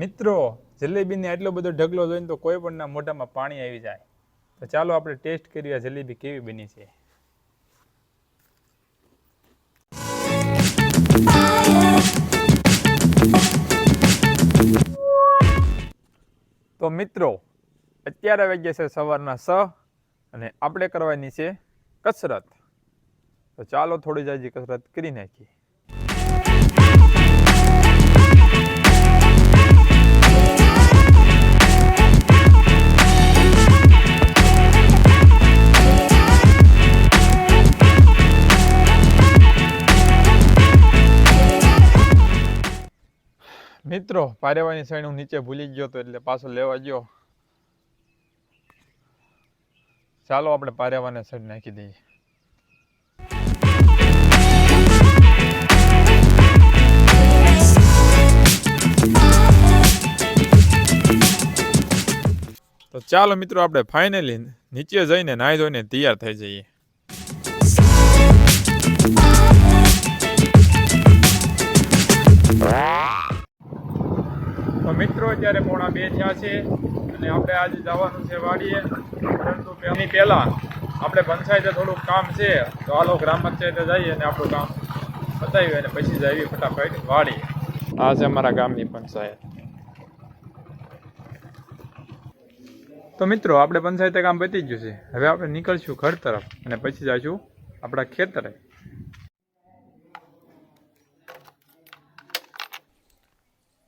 મિત્રો, જલેબીને આટલો બધો ઢગલો જોઈને તો કોઈ પણના મોઢામાં પાણી આવી જાય. તો ચાલો આપણે ટેસ્ટ કરીએ જલેબી કેવી બની છે. તો મિત્રો, અત્યારે વાગ્યા છે સવારના સ અને આપણે કરવાની છે કસરત. તો ચાલો થોડી જાજી કસરત કરી નાખીએ. મિત્રો, પારેવાની સાઈડ હું નીચે ભૂલી ગયો તો એટલે પાછો લેવા ગયો. ચાલો આપણે પારેવાને સાઈડ નાખી દઈએ. તો ચાલો મિત્રો, આપણે ફાઇનલી નીચે જઈને નાહી ધોઈને તૈયાર થઈ જઈએ. મિત્રો, અત્યારે પોણા બે થયા છે અને આપણે આજે જવાનું છે વાડીએ. પરંતુ એની પહેલાં આપણે પંચાયતે થોડુંક કામ છે, તો હાલો ગ્રામ પંચાયતે જઈએ અને આપણું કામ બતાવીએ અને પછી જઈએ ફટાફટ વાડીએ. આ છે અમારા ગામની પંચાયત. તો મિત્રો, આપણે પંચાયતે કામ પતી ગયું છે. હવે આપણે નીકળશું ઘર તરફ અને પછી જઈશું આપણા ખેતરે.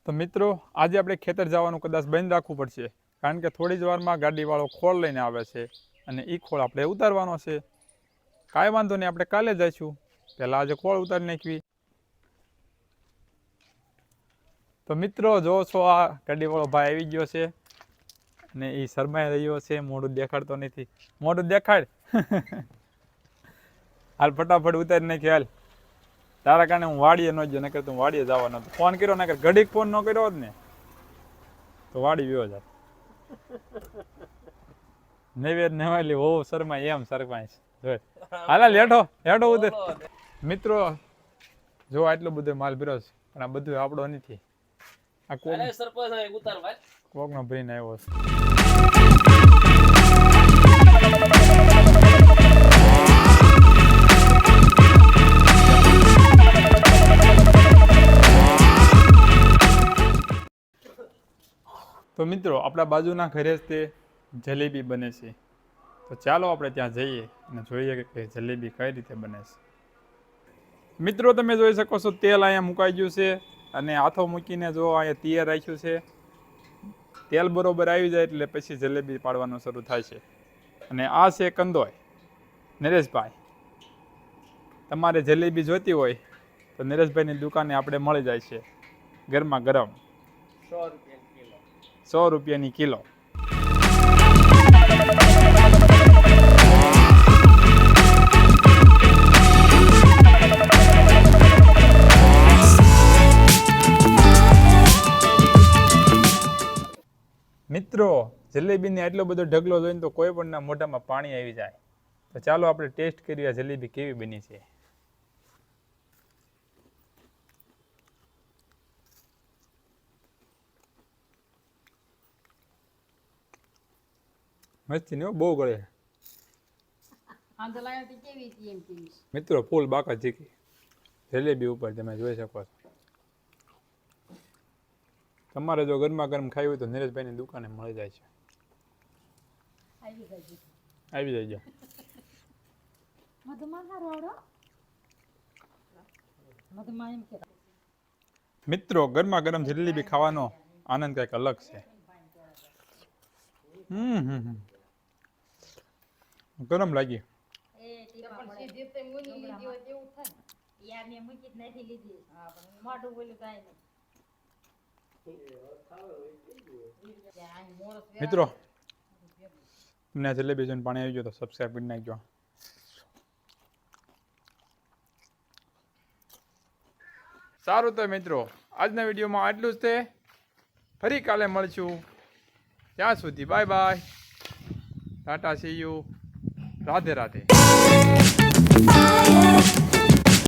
તો મિત્રો, આજે આપણે ખેતર જવાનું કદાચ બંધ રાખવું પડશે, કારણ કે થોડી જ વારમાં ગાડીવાળો ખોળ લઈને આવે છે અને એ ખોળ આપણે ઉતારવાનો છે. કાંઈ વાંધો નહીં, આપણે કાલે જઈશું. પહેલાં આજે ખોળ ઉતારી નાખવી. તો મિત્રો, જો છો આ ગાડીવાળો ભાઈ આવી ગયો છે અને એ શરમાઈ રહ્યો છે, મોઢું દેખાડતો નથી. મોઢું દેખાડ. હાલ ફટાફટ ઉતારી નાખી, હાલ. તારા કારણે હું વાડીએ ન ગયો નકર તું વાડીએ જવાનો હતો. ફોન કર્યો નકર ઘડીક ફોન ન કર્યો હોત ને તો વાડી ગયો જાત. નૈવેદ નેવાલી હો શરમાય એમ સરપંચ જોઈ હાલા લેઠો લેઠો ઉધર મિત્રો જો આટલો બધો માલ ભર્યો છે પણ આ બધું આપણો નથી. આ કોક સરપંચ હવે ઉતાર ભાઈ. કોકનો ભરીને આવ્યો છે. તો મિત્રો, આપણા બાજુના ઘરે જ તે જલેબી બને છે. તો ચાલો આપણે ત્યાં જઈએ અને જોઈએ કે જલેબી કઈ રીતે બને છે. મિત્રો, તમે જોઈ શકો છો, તેલ અહીંયા મુકાઈ ગયું છે અને હાથો મૂકીને જો અહીંયા તૈયાર રાખ્યું છે. તેલ બરોબર આવી જાય એટલે પછી જલેબી પાડવાનું શરૂ થાય છે. અને આ છે કંદોય. નરેશભાઈ, તમારે જલેબી જોઈતી હોય તો નરેશભાઈની દુકાને આપણે મળી જાય છે. ગરમા ગરમ. સો રૂપિયા. સો રૂપિયાની કિલો. મિત્રો, જલેબીને આટલો બધો ઢગલો જોઈને તો કોઈ પણના મોઢામાં પાણી આવી જાય. તો ચાલો આપણે ટેસ્ટ કરીએ જલેબી કેવી બની છે. મસ્તી ને બહુ ગળે. મિત્રો ફૂલ બાકા ચીકી. જલેબી ઉપર તમે જોઈ શકો છો. તમારે જો ગરમા ગરમ ખાવી હોય તો નીરજભાઈની દુકાને મળી જાય છે. આવી જાય મિત્રો ગરમા ગરમ જલેબી ખાવાનો આનંદ કંઈક અલગ છે. હમ હમ હમ. ગરમ લાગી એ ટીપા સીધી તે મૂકી લીધી હોય તેવું થાય ને યાર મેં મૂકી જ નથી લીધી હા પણ મોઢું બોલ્યું કાંઈ નહીં ત્યાં અહીં મોરસ વેરા- મિત્રો તમને આ જલેબી જોઈને પાણી આવી ગયો તો સબસ્ક્રાઈબ કરી નાખજો સારું તો મિત્રો આજના વિડીયોમાં આટલું જ તે. ફરી કાલે મળશું. ત્યાં સુધી bye bye tata see you Radhe Radhe.